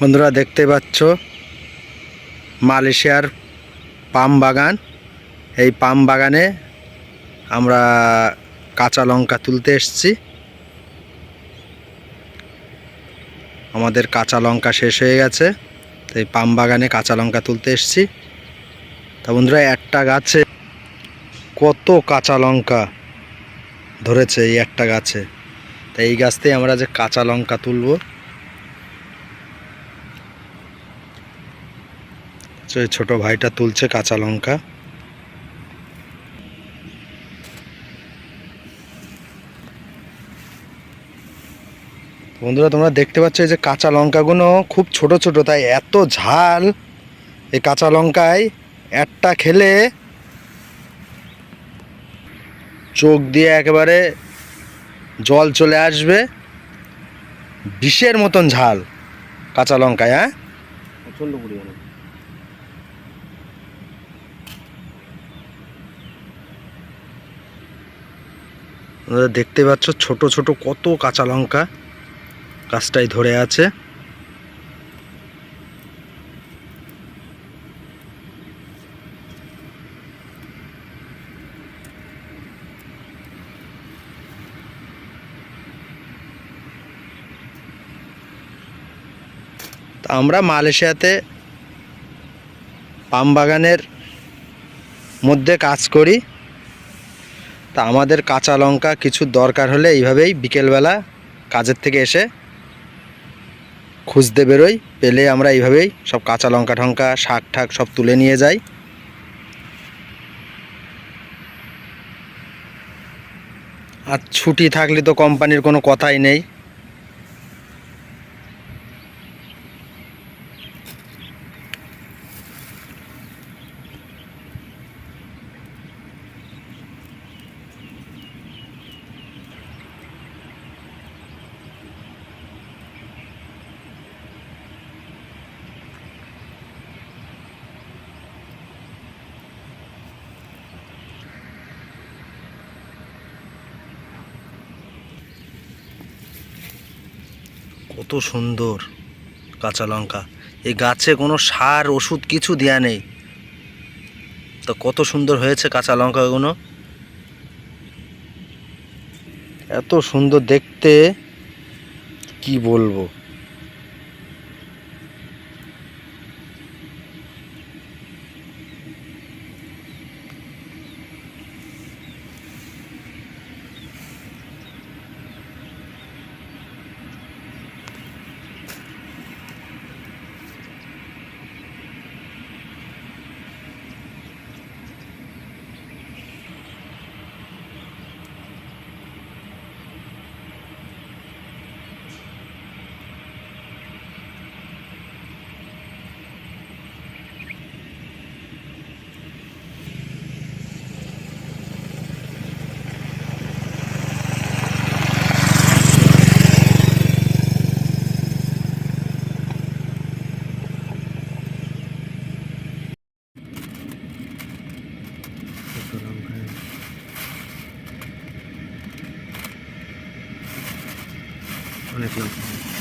বন্ধুরা দেখতে পাচ্ছ মালয়েশিয়ার পাম বাগান। এই পাম বাগানে আমরা কাঁচা লঙ্কা তুলতে এসেছি। আমাদের কাঁচা লঙ্কা শেষ হয়ে গেছে। তো এই পাম বাগানে কাঁচা লঙ্কা তুলতে এসেছি। তা বন্ধুরা, একটা গাছে কত কাঁচা লঙ্কা ধরেছে এই একটা গাছে। তা এই গাছতেই আমরা যে কাঁচা লঙ্কা তুলবো এই ছোট ভাইটা তুলছে কাঁচা লঙ্কা। বন্ধুরা, তোমরা দেখতে পাচ্ছ এই যে কাঁচা লঙ্কাগুলো খুব ছোট ছোট, তাই এত ঝাল এই কাঁচা লঙ্কায় একটা খেলে চোখ দিয়ে একেবারে জল চলে আসবে, বিষের মতন ঝাল কাঁচা লঙ্কায় হ্যাঁ? প্রচণ্ড পরিমাণে। তোমরা দেখতে পাচ্ছ ছোট ছোট কত কাঁচা লঙ্কা গাছটাই ধরে আছে। আমরা মালয়েশিয়াতে পাম বাগানের মধ্যে কাজ করি। তা আমাদের কাঁচা লঙ্কা কিছু দরকার হলে এইভাবেই বিকেলবেলা কাজের থেকে এসে খুঁজতে বেরোই। পেলে আমরা এইভাবেই সব কাঁচা লঙ্কা ঠঙ্কা, শাক ঠাক সব তুলে নিয়ে যাই। আর ছুটি থাকলে তো কোম্পানির কোনো কথাই নেই। কত সুন্দর কাঁচা লঙ্কা। এই গাছে কোনো সার, ওষুধ কিছু দেওয়া নেই। তো কত সুন্দর হয়েছে কাঁচা লঙ্কাগুলো। এত সুন্দর দেখতে, কি বলব? con el flanco.